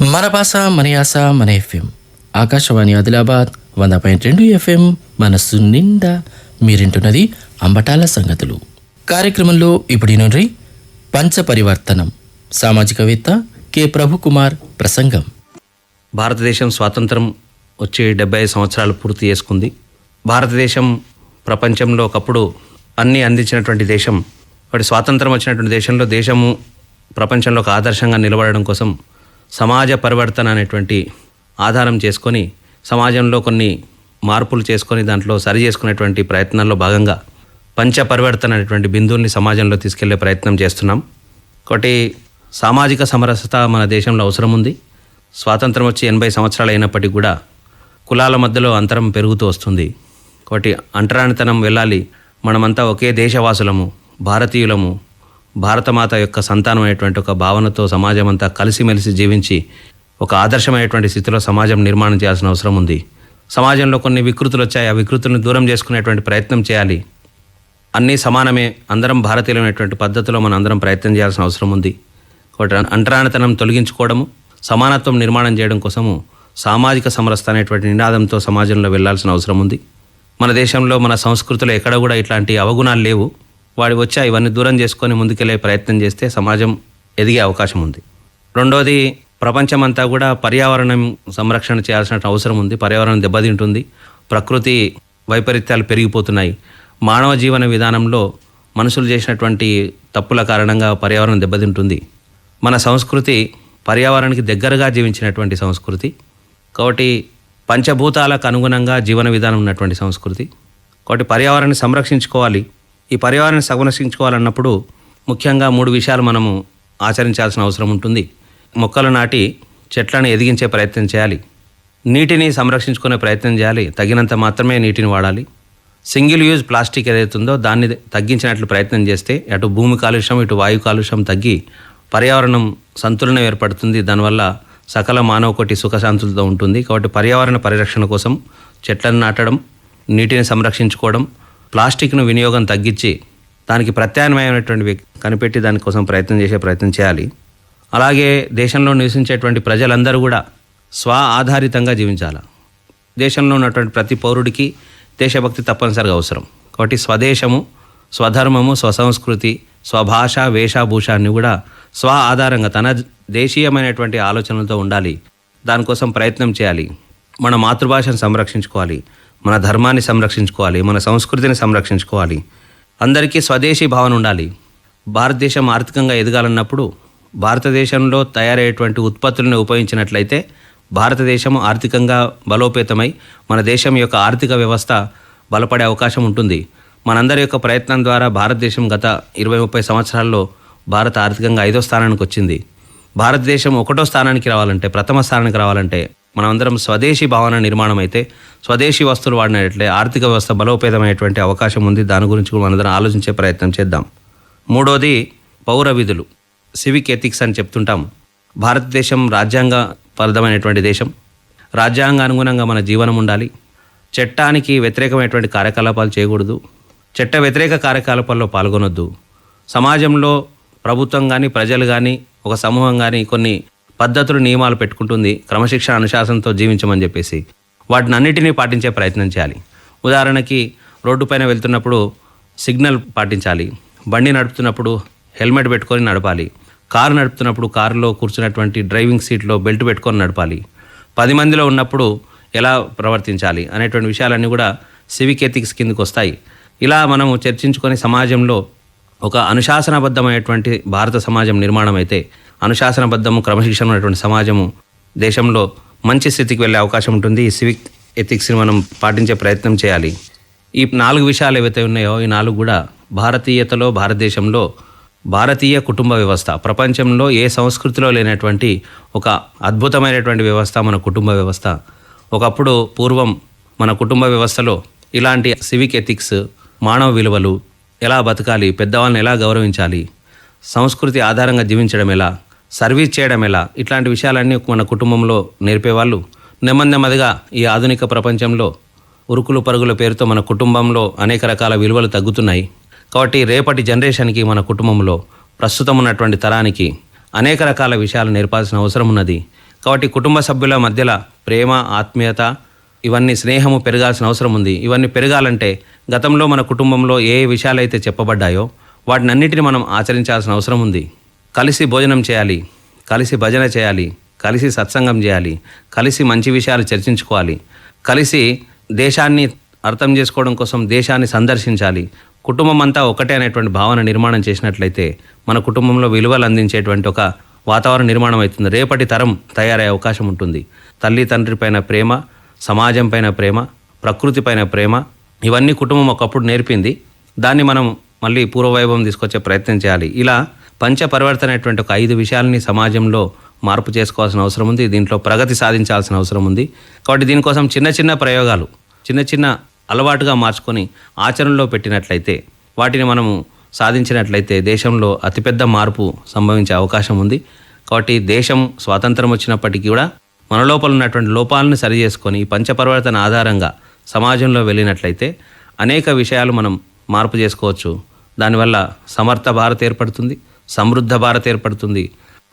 మన భాష మన యాస మన ఎఫ్ఎం. ఆకాశవాణి ఆదిలాబాద్ వంద పాయింట్ రెండు ఎఫ్ఎం. మనస్సు నిండా మీరింటున్నది అంబటాల సంగతులు. కార్యక్రమంలో ఇప్పుడు నుండి పంచ పరివర్తనం సామాజికవేత్త కె ప్రభుకుమార్ ప్రసంగం. భారతదేశం స్వాతంత్రం వచ్చి డెబ్బై ఐదు సంవత్సరాలు పూర్తి చేసుకుంది. భారతదేశం ప్రపంచంలో ఒకప్పుడు అన్నీ అందించినటువంటి దేశం ఒకటి స్వాతంత్రం వచ్చినటువంటి దేశంలో దేశము ప్రపంచంలో ఒక ఆదర్శంగా నిలబడడం కోసం సమాజ పరివర్తన అనేటువంటి ఆధారం చేసుకొని సమాజంలో కొన్ని మార్పులు చేసుకొని దాంట్లో సరి చేసుకునేటువంటి ప్రయత్నాల్లో భాగంగా పంచ పరివర్తన అనేటువంటి బిందువుల్ని సమాజంలో తీసుకెళ్ళే ప్రయత్నం చేస్తున్నాం. ఒకటి సామాజిక సమరసత మన దేశంలో అవసరం ఉంది. స్వాతంత్రం వచ్చి ఎనభై సంవత్సరాలు అయినప్పటికీ కూడా కులాల మధ్యలో అంతరం పెరుగుతూ వస్తుంది. ఒకటి అంటరానితనం వెళ్ళాలి. మనమంతా ఒకే దేశవాసులము భారతీయులము భారతమాత యొక్క సంతానం అనేటువంటి ఒక భావనతో సమాజం అంతా కలిసిమెలిసి జీవించి ఒక ఆదర్శమైనటువంటి స్థితిలో సమాజం నిర్మాణం చేయాల్సిన అవసరం ఉంది. సమాజంలో కొన్ని వికృతులు వచ్చాయి ఆ వికృతులను దూరం చేసుకునేటువంటి ప్రయత్నం చేయాలి. అన్నీ సమానమే. అందరం భారతీయులమైనటువంటి పద్ధతిలో మనం అందరం ప్రయత్నం చేయాల్సిన అవసరం ఉంది. ఒకటి అంటరానితనం తొలగించుకోవడము సమానత్వం నిర్మాణం చేయడం కోసము సామాజిక సమరస్థ అనేటువంటి నినాదంతో సమాజంలో వెళ్ళాల్సిన అవసరం ఉంది. మన దేశంలో మన సంస్కృతిలో ఎక్కడ కూడా ఇట్లాంటి అవగుణాలు లేవు. వాడి వచ్చి ఇవన్నీ దూరం చేసుకొని ముందుకెళ్ళే ప్రయత్నం చేస్తే సమాజం ఎదిగే అవకాశం ఉంది. రెండోది ప్రపంచమంతా కూడా పర్యావరణం సంరక్షణ చేయాల్సిన అవసరం ఉంది. పర్యావరణం దెబ్బతింటుంది. ప్రకృతి వైపరీత్యాలు పెరిగిపోతున్నాయి. మానవ జీవన విధానంలో మనుషులు చేసినటువంటి తప్పుల కారణంగా పర్యావరణం దెబ్బతింటుంది. మన సంస్కృతి పర్యావరణానికి దగ్గరగా జీవించినటువంటి సంస్కృతి. కాబట్టి పంచభూతాలకు అనుగుణంగా జీవన విధానం ఉన్నటువంటి సంస్కృతి. కాబట్టి పర్యావరణాన్ని సంరక్షించుకోవాలి. ఈ పర్యావరణ సంరక్షించుకోవాలన్నప్పుడు ముఖ్యంగా మూడు విషయాలు మనము ఆచరించాల్సిన అవసరం ఉంటుంది. మొక్కలు నాటి చెట్లను ఎదిగించే ప్రయత్నం చేయాలి. నీటిని సంరక్షించుకునే ప్రయత్నం చేయాలి. తగినంత మాత్రమే నీటిని వాడాలి. సింగిల్ యూజ్ ప్లాస్టిక్ ఏదైతుందో దాన్ని తగ్గించినట్లు ప్రయత్నం చేస్తే అటు భూమి కాలుష్యం ఇటు వాయు కాలుష్యం తగ్గి పర్యావరణం సంతులనం ఏర్పడుతుంది. దానివల్ల సకల మానవ కోటి సుఖశాంతులతో ఉంటుంది. కాబట్టి పర్యావరణ పరిరక్షణ కోసం చెట్లను నాటడం నీటిని సంరక్షించుకోవడం ప్లాస్టిక్ను వినియోగం తగ్గించి దానికి ప్రత్యామ్నాయమైనటువంటి కనిపెట్టి దానికోసం ప్రయత్నం చేసే ప్రయత్నం చేయాలి. అలాగే దేశంలో నివసించేటువంటి ప్రజలందరూ కూడా స్వ ఆధారితంగా జీవించాలి. దేశంలో ఉన్నటువంటి ప్రతి పౌరుడికి దేశభక్తి తప్పనిసరిగా అవసరం. కాబట్టి స్వదేశము స్వధర్మము స్వసంస్కృతి స్వభాష వేషభూష అన్ని కూడా స్వ ఆధారంగా తన దేశీయమైనటువంటి ఆలోచనలతో ఉండాలి. దానికోసం ప్రయత్నం చేయాలి. మన మాతృభాషను సంరక్షించుకోవాలి. మన ధర్మాన్ని సంరక్షించుకోవాలి మన సంస్కృతిని సంరక్షించుకోవాలి. అందరికీ స్వదేశీ భావన ఉండాలి. భారతదేశం ఆర్థికంగా ఎదగాలన్నప్పుడు భారతదేశంలో తయారయ్యేటువంటి ఉత్పత్తులను ఉపయోగించినట్లయితే భారతదేశం ఆర్థికంగా బలోపేతమై మన దేశం యొక్క ఆర్థిక వ్యవస్థ బలపడే అవకాశం ఉంటుంది. మనందరి యొక్క ప్రయత్నం ద్వారా భారతదేశం గత ఇరవై ముప్పై సంవత్సరాల్లో భారత ఆర్థికంగా ఐదో స్థానానికి వచ్చింది భారతదేశం ఒకటో స్థానానికి రావాలంటే ప్రథమ స్థానానికి రావాలంటే మనమందరం స్వదేశీ భావన నిర్మాణం అయితే స్వదేశీ వస్తువులు వాడినట్లే ఆర్థిక వ్యవస్థ బలోపేతమైనటువంటి అవకాశం ఉంది. దాని గురించి కూడా మనందరం ఆలోచించే ప్రయత్నం చేద్దాం. మూడోది పౌర విధులు. సివిక్ ఎథిక్స్ అని చెప్తుంటాం. భారతదేశం రాజ్యాంగ పరదమైనటువంటి దేశం. రాజ్యాంగ అనుగుణంగా మన జీవనం ఉండాలి. చట్టానికి వ్యతిరేకమైనటువంటి కార్యకలాపాలు చేయకూడదు. చట్ట వ్యతిరేక కార్యకలాపాల్లో పాల్గొనొద్దు. సమాజంలో ప్రభుత్వం కానీ ప్రజలు కానీ ఒక సమూహం కానీ కొన్ని పద్ధతులు నియమాలు పెట్టుకుంటుంది క్రమశిక్షణ అనుశాసనతో జీవించమని చెప్పేసి వాటిని అన్నిటినీ పాటించే ప్రయత్నం చేయాలి. ఉదాహరణకి రోడ్డుపైన వెళ్తున్నప్పుడు సిగ్నల్ పాటించాలి. బండి నడుపుతున్నప్పుడు హెల్మెట్ పెట్టుకొని నడపాలి. కారు నడుపుతున్నప్పుడు కారులో కూర్చున్నటువంటి డ్రైవింగ్ సీట్లో బెల్ట్ పెట్టుకొని నడపాలి. పది మందిలో ఉన్నప్పుడు ఎలా ప్రవర్తించాలి అనేటువంటి విషయాలన్నీ కూడా సివిక్ ఎథిక్స్ కిందకు వస్తాయి. ఇలా మనము చర్చించుకొని సమాజంలో ఒక అనుశాసనబద్ధమైనటువంటి భారత సమాజం నిర్మాణం అయితే అనుశాసనబద్ధము క్రమశిక్షణ ఉన్నటువంటి సమాజము దేశంలో మంచి స్థితికి వెళ్ళే అవకాశం ఉంటుంది. ఈ సివిక్ ఎథిక్స్ని మనం పాటించే ప్రయత్నం చేయాలి. ఈ నాలుగు విషయాలు ఏవైతే ఉన్నాయో ఈ నాలుగు కూడా భారతీయతలో భారతదేశంలో భారతీయ కుటుంబ వ్యవస్థ ప్రపంచంలో ఏ సంస్కృతిలో లేనటువంటి ఒక అద్భుతమైనటువంటి వ్యవస్థ మన కుటుంబ వ్యవస్థ. ఒకప్పుడు పూర్వం మన కుటుంబ వ్యవస్థలో ఇలాంటి సివిక్ ఎథిక్స్ మానవ విలువలు ఎలా బతకాలి పెద్దవాళ్ళని ఎలా గౌరవించాలి సంస్కృతి ఆధారంగా జీవించడం ఎలా సర్వీస్ చేయడం ఎలా? ఇట్లాంటి విషయాలన్నీ మన కుటుంబంలో నేర్పేవాళ్ళు నెమ్మది నెమ్మదిగా ఈ ఆధునిక ప్రపంచంలో ఉరుకులు పరుగుల పేరుతో మన కుటుంబంలో అనేక రకాల విలువలు తగ్గుతున్నాయి. కాబట్టి రేపటి జనరేషన్కి మన కుటుంబంలో ప్రస్తుతం ఉన్నటువంటి తరానికి అనేక రకాల విషయాలు నేర్పాల్సిన అవసరం ఉన్నది. కాబట్టి కుటుంబ సభ్యుల మధ్యలో ప్రేమ ఆత్మీయత ఇవన్నీ స్నేహము పెరగాల్సిన అవసరం ఉంది. ఇవన్నీ పెరగాలంటే గతంలో మన కుటుంబంలో ఏ విషయాలు అయితే చెప్పబడ్డాయో వాటినన్నిటిని మనం ఆచరించాల్సిన అవసరం ఉంది. కలిసి భోజనం చేయాలి కలిసి భజన చేయాలి కలిసి సత్సంగం చేయాలి కలిసి మంచి విషయాలు చర్చించుకోవాలి కలిసి దేశాన్ని అర్థం చేసుకోవడం కోసం దేశాన్ని సందర్శించాలి. కుటుంబం అంతా ఒకటే అనేటువంటి భావన నిర్మాణం చేసినట్లయితే మన కుటుంబంలో విలువలు అందించేటువంటి ఒక వాతావరణ నిర్మాణం అవుతుంది. రేపటి తరం తయారయ్యే అవకాశం ఉంటుంది. తల్లి తండ్రి పైన ప్రేమ సమాజం పైన ప్రేమ ప్రకృతి పైన ప్రేమ ఇవన్నీ కుటుంబం ఒకప్పుడు నేర్పింది. దాన్ని మనం మళ్ళీ పూర్వవైభవం తీసుకొచ్చే ప్రయత్నం చేయాలి. ఇలా పంచపరివర్తన అనేటువంటి ఒక ఐదు విషయాలని సమాజంలో మార్పు చేసుకోవాల్సిన అవసరం ఉంది. దీంట్లో ప్రగతి సాధించాల్సిన అవసరం ఉంది. కాబట్టి దీనికోసం చిన్న చిన్న ప్రయోగాలు చిన్న చిన్న అలవాటుగా మార్చుకొని ఆచరణలో పెట్టినట్లయితే వాటిని మనము సాధించినట్లయితే దేశంలో అతిపెద్ద మార్పు సంభవించే అవకాశం ఉంది. కాబట్టి దేశం స్వాతంత్రం వచ్చినప్పటికీ కూడా మన లోపల ఉన్నటువంటి లోపాలను సరి చేసుకొని ఈ పంచపరివర్తన ఆధారంగా సమాజంలో వెళ్ళినట్లయితే అనేక విషయాలు మనం మార్పు చేసుకోవచ్చు. దానివల్ల సమర్థ భారత్ ఏర్పడుతుంది. సమృద్ధ భారత్ ఏర్పడుతుంది.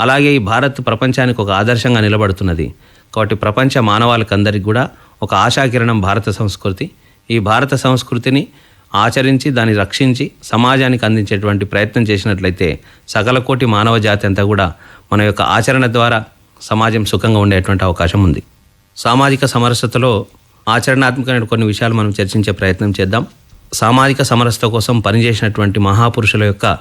అలాగే ఈ భారత్ ప్రపంచానికి ఒక ఆదర్శంగా నిలబడుతున్నది. కాబట్టి ప్రపంచ మానవాళికందరికి కూడా ఒక ఆశాకిరణం భారత సంస్కృతి. ఈ భారత సంస్కృతిని ఆచరించి దాన్ని రక్షించి సమాజానికి అందించేటువంటి ప్రయత్నం చేసినట్లయితే సకల కోటి మానవ జాతి అంతా కూడా మన యొక్క ఆచరణ ద్వారా సమాజం సుఖంగా ఉండేటువంటి అవకాశం ఉంది. సామాజిక సమరసతలో ఆచరణాత్మకమైన కొన్ని విషయాలు మనం చర్చించే ప్రయత్నం చేద్దాం. సామాజిక సమరసత కోసం పనిచేసినటువంటి మహాపురుషుల యొక్క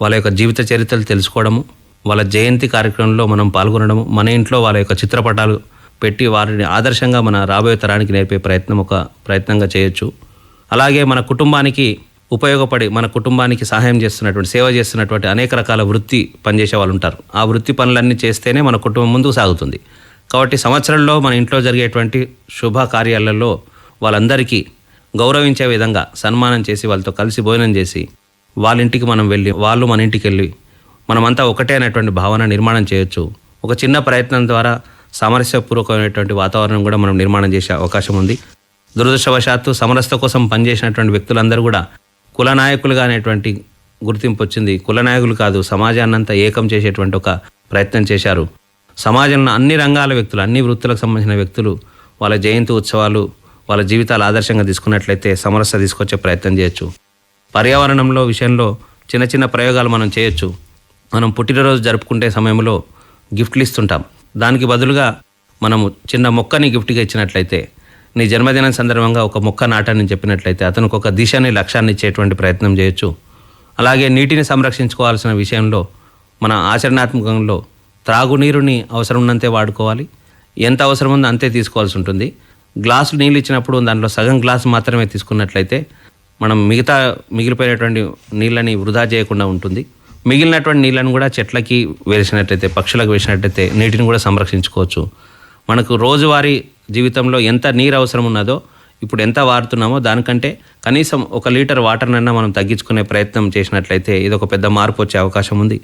వాళ్ళ యొక్క జీవిత చరిత్రలు తెలుసుకోవడము వాళ్ళ జయంతి కార్యక్రమంలో మనం పాల్గొనడము మన ఇంట్లో వాళ్ళ యొక్క చిత్రపటాలు పెట్టి వారిని ఆదర్శంగా మన రాబోయే తరానికి నేర్పే ప్రయత్నం ఒక ప్రయత్నంగా చేయొచ్చు. అలాగే మన కుటుంబానికి ఉపయోగపడి మన కుటుంబానికి సహాయం చేస్తున్నటువంటి సేవ చేస్తున్నటువంటి అనేక రకాల వృత్తి పనిచేసే వాళ్ళు ఉంటారు. ఆ వృత్తి పనులన్నీ చేస్తేనే మన కుటుంబం ముందుకు సాగుతుంది. కాబట్టి సంవత్సరంలో మన ఇంట్లో జరిగేటువంటి శుభ కార్యాలలో వాళ్ళందరికీ గౌరవించే విధంగా సన్మానం చేసి వాళ్ళతో కలిసి భోజనం చేసి వాళ్ళ ఇంటికి మనం వెళ్ళి వాళ్ళు మన ఇంటికి వెళ్ళి మనమంతా ఒకటే అనేటువంటి భావన నిర్మాణం చేయొచ్చు. ఒక చిన్న ప్రయత్నం ద్వారా సామరస్యపూర్వకమైనటువంటి వాతావరణం కూడా మనం నిర్మాణం చేసే అవకాశం ఉంది. దురదృష్టవశాత్తు సమరస్త కోసం పనిచేసినటువంటి వ్యక్తులందరూ కూడా కుల నాయకులుగా అనేటువంటి గుర్తింపు వచ్చింది. కుల నాయకులు కాదు సమాజాన్నంతా ఏకం చేసేటువంటి ఒక ప్రయత్నం చేశారు. సమాజంలో అన్ని రంగాల వ్యక్తులు అన్ని వృత్తులకు సంబంధించిన వ్యక్తులు వాళ్ళ జయంతి ఉత్సవాలు వాళ్ళ జీవితాలు ఆదర్శంగా తీసుకున్నట్లయితే సమరస్య తీసుకొచ్చే ప్రయత్నం చేయొచ్చు. పర్యావరణంలో విషయంలో చిన్న చిన్న ప్రయోగాలు మనం చేయొచ్చు. మనం పుట్టినరోజు జరుపుకుంటే సమయంలో గిఫ్ట్లు ఇస్తుంటాం. దానికి బదులుగా మనము చిన్న మొక్కని గిఫ్ట్గా ఇచ్చినట్లయితే నీ జన్మదినం సందర్భంగా ఒక మొక్క నాటాన్ని చెప్పినట్లయితే అతనికి ఒక దిశని లక్ష్యాన్ని ఇచ్చేటువంటి ప్రయత్నం చేయొచ్చు. అలాగే నీటిని సంరక్షించుకోవాల్సిన విషయంలో మన ఆచరణాత్మకంలో త్రాగునీరుని అవసరం ఉన్నంతే వాడుకోవాలి. ఎంత అవసరం ఉందో అంతే తీసుకోవాల్సి ఉంటుంది. గ్లాసు నీళ్ళు ఇచ్చినప్పుడు దాంట్లో సగం గ్లాసు మాత్రమే తీసుకున్నట్లయితే మనం మిగతా మిగిలిపోయినటువంటి నీళ్ళని వృధా చేయకుండా ఉంటుంది. మిగిలినటువంటి నీళ్ళని కూడా చెట్లకి వేసినట్లయితే పక్షులకు వేసినట్లయితే నీటిని కూడా సంరక్షించుకోవచ్చు. మనకు రోజువారీ జీవితంలో ఎంత నీరు అవసరం ఉన్నదో ఇప్పుడు ఎంత వాడుతున్నామో దానికంటే కనీసం ఒక లీటర్ వాటర్నన్నా మనం తగ్గించుకునే ప్రయత్నం చేసినట్లయితే ఇది ఒక పెద్ద మార్పు వచ్చే అవకాశం ఉంది.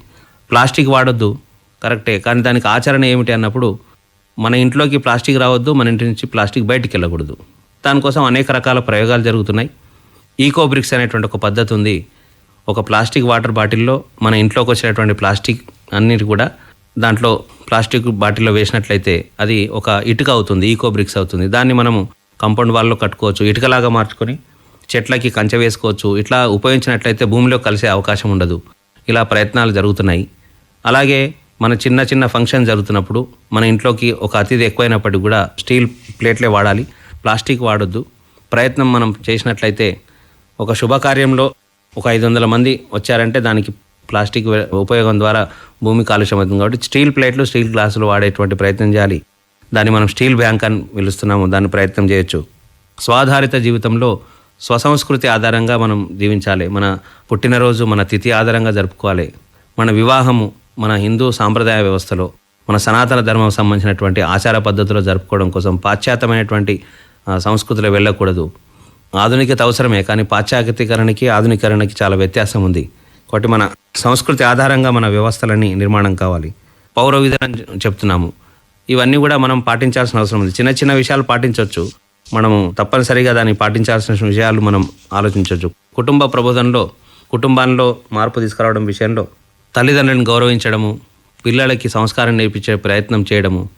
ప్లాస్టిక్ వాడొద్దు. కరెక్టే. కానీ దానికి ఆచరణ ఏమిటి అన్నప్పుడు మన ఇంట్లోకి ప్లాస్టిక్ రావద్దు మన ఇంటి నుంచి ప్లాస్టిక్ బయటికి వెళ్ళకూడదు దానికోసం అనేక రకాల ప్రయోగాలు జరుగుతున్నాయి. ఈకో బ్రిక్స్ అనేటువంటి ఒక పద్ధతి ఉంది. ఒక ప్లాస్టిక్ వాటర్ బాటిల్లో మన ఇంట్లోకి వచ్చినటువంటి ప్లాస్టిక్ అన్నిటి కూడా దాంట్లో ప్లాస్టిక్ బాటిల్లో వేసినట్లయితే అది ఒక ఇటుక అవుతుంది ఈకో బ్రిక్స్ అవుతుంది. దాన్ని మనము కంపౌండ్ వాల్లో కట్టుకోవచ్చు ఇటుకలాగా మార్చుకొని చెట్లకి కంచె వేసుకోవచ్చు ఇట్లా ఉపయోగించినట్లయితే భూమిలో కలిసే అవకాశం ఉండదు. ఇలా ప్రయత్నాలు జరుగుతున్నాయి. అలాగే మన చిన్న చిన్న ఫంక్షన్ జరుగుతున్నప్పుడు మన ఇంట్లోకి ఒక అతిథి ఎక్కువైనప్పటికీ కూడా స్టీల్ ప్లేట్లే వాడాలి. ప్లాస్టిక్ వాడొద్దు. ప్రయత్నం మనం చేసినట్లయితే ఒక శుభకార్యంలో ఒక ఐదు వందల మంది వచ్చారంటే దానికి ప్లాస్టిక్ ఉపయోగం ద్వారా భూమి కాలుష్యం అవుతుంది కాబట్టి స్టీల్ ప్లేట్లు స్టీల్ గ్లాసులు వాడేటువంటి ప్రయత్నం చేయాలి. దాన్ని మనం స్టీల్ బ్యాంక్ అని పిలుస్తున్నాము దాన్ని ప్రయత్నం చేయొచ్చు. స్వాధారిత జీవితంలో స్వసంస్కృతి ఆధారంగా మనం జీవించాలి. మన పుట్టినరోజు మన తిథి ఆధారంగా జరుపుకోవాలి. మన వివాహము మన హిందూ సాంప్రదాయ వ్యవస్థలో మన సనాతన ధర్మం సంబంధించినటువంటి ఆచార పద్ధతిలో జరుపుకోవడం కోసం పాశ్చాత్యమైనటువంటి సంస్కృతిలో వెళ్ళకూడదు. ఆధునికత అవసరమే కానీ పాశ్చాత్యకరణకి ఆధునికరణకి చాలా వ్యత్యాసం ఉంది. కాబట్టి మన సంస్కృతి ఆధారంగా మన వ్యవస్థలన్నీ నిర్మాణం కావాలి. పౌర విధానం చెప్తున్నాము. ఇవన్నీ కూడా మనం పాటించాల్సిన అవసరం ఉంది. చిన్న చిన్న విషయాలు పాటించవచ్చు మనము తప్పనిసరిగా దాన్ని పాటించాల్సిన విషయాలు మనం ఆలోచించవచ్చు కుటుంబ ప్రబోధనలో కుటుంబాల్లో మార్పు తీసుకురావడం విషయంలో తల్లిదండ్రులను గౌరవించడము పిల్లలకి సంస్కారం నేర్పించే ప్రయత్నం చేయడము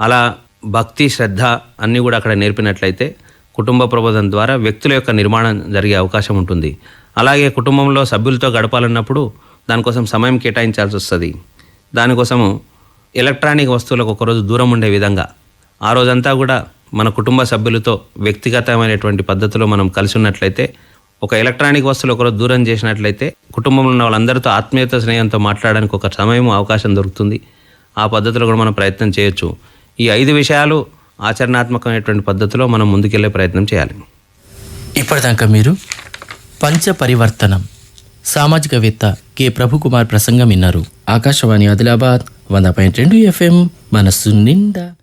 అలా భక్తి శ్రద్ధ అన్నీ కూడా అక్కడ నేర్పినట్లయితే కుటుంబ ప్రబోధన ద్వారా వ్యక్తుల యొక్క నిర్మాణం జరిగే అవకాశం ఉంటుంది. అలాగే కుటుంబంలో సభ్యులతో గడపాలన్నప్పుడు దానికోసం సమయం కేటాయించాల్సి వస్తుంది. దానికోసము ఎలక్ట్రానిక్ వస్తువులకు ఒకరోజు దూరం ఉండే విధంగా ఆ రోజంతా కూడా మన కుటుంబ సభ్యులతో వ్యక్తిగతమైనటువంటి పద్ధతిలో మనం కలిసి ఉన్నట్లయితే ఒక ఎలక్ట్రానిక్ వస్తువులు ఒకరోజు దూరం చేసినట్లయితే కుటుంబంలో ఉన్న వాళ్ళందరితో ఆత్మీయత స్నేహంతో మాట్లాడడానికి ఒక సమయం అవకాశం దొరుకుతుంది. ఆ పద్ధతిలో కూడా మనం ప్రయత్నం చేయొచ్చు. ఈ ఐదు విషయాలు ఆచరణాత్మకమైనటువంటి పద్ధతిలో మనం ముందుకెళ్ళే ప్రయత్నం చేయాలి. ఇప్పటిదాకా మీరు పంచ పరివర్తనం సామాజికవేత్త కె. ప్రభుకుమార్ ప్రసంగం విన్నారు. ఆకాశవాణి ఆదిలాబాద్ వంద పాయింట్ రెండు ఎఫ్ఎం మనస్సు నిండా.